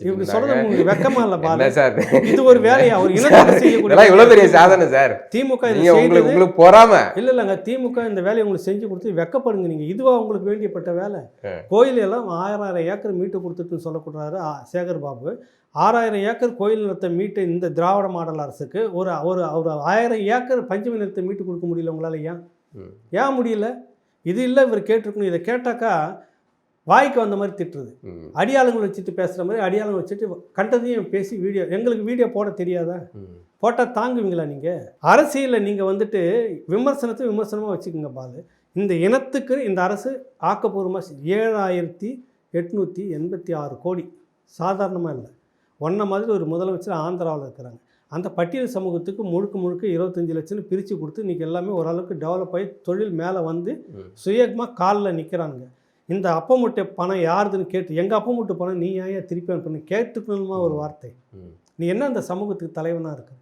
இப்படி சொல்றது உங்களுக்கு வெக்கமா இல்ல என்ன பாரு சார்? இது ஒரு வேலையா? ஒரு இனத்துக்கு செய்யக்கூடிய இவ்வளவு பெரிய சாதனை சார். திமுக நீங்க உங்களுக்கு உங்களுக்கு பொறாம. இல்ல இல்லைங்க. திமுக இந்த வேலையை உங்களுக்கு செஞ்சு கொடுத்து வெக்கப்படுங்க நீங்க. இதுவா உங்களுக்கு வேண்டியப்பட்ட வேலை. கோயில் எல்லாம் ஆயிரம் ஏக்கர் மீட்டு கொடுத்துட்டுன்னு சொல்லக்கூடாது சேகர் பாபு. ஆறாயிரம் ஏக்கர் கோயில் நிலத்தை மீட்டு இந்த திராவிட மாடல் அரசுக்கு ஒரு ஒரு ஒரு ஆயிரம் ஏக்கர் பஞ்சமி நிலத்தை மீட்டு கொடுக்க முடியல உங்களால ஏன். ஏன் முடியல? இது இல்லை இவர் கேட்டிருக்கணும். இதை கேட்டாக்கா வாய்க்கு வந்த மாதிரி திட்டுறது. அடியாளுங்களை வச்சுட்டு பேசுகிற மாதிரி அடியாளுங்க வச்சுட்டு கண்டதையும் பேசி வீடியோ எங்களுக்கு வீடியோ போட தெரியாதா. போட்டால் தாங்குவீங்களா நீங்கள் அரசியலில் நீங்கள் வந்துட்டு விமர்சனத்தை விமர்சனமாக வச்சுக்கோங்க பாலு. இந்த இனத்துக்கு இந்த அரசு ஆக்கப்பூர்வமாக ஏழாயிரத்தி எட்நூற்றி எண்பத்தி ஆறு கோடி. சாதாரணமாக இல்லை. ஒன்றை மாதிரி ஒரு முதலமைச்சர் ஆந்திராவில் இருக்கிறாங்க. அந்த பட்டியல் சமூகத்துக்கு முழுக்க முழுக்க இருபத்தஞ்சி லட்சம் பிரித்து கொடுத்து இன்றைக்கி எல்லாமே ஓரளவுக்கு டெவலப் ஆகி தொழில் மேலே வந்து. சுயமாக காலில் நிற்கிறானுங்க இந்த அப்ப மூட்டை பணம் யாருதுன்னு கேட்டு எங்கள் அப்ப மூட்டை பணம் நீ ஏன் திருப்பி அனுப்பணும்? கேட்டுக்கணுமா ஒரு வார்த்தை. நீ என்ன அந்த சமூகத்துக்கு தலைவனாக இருக்க?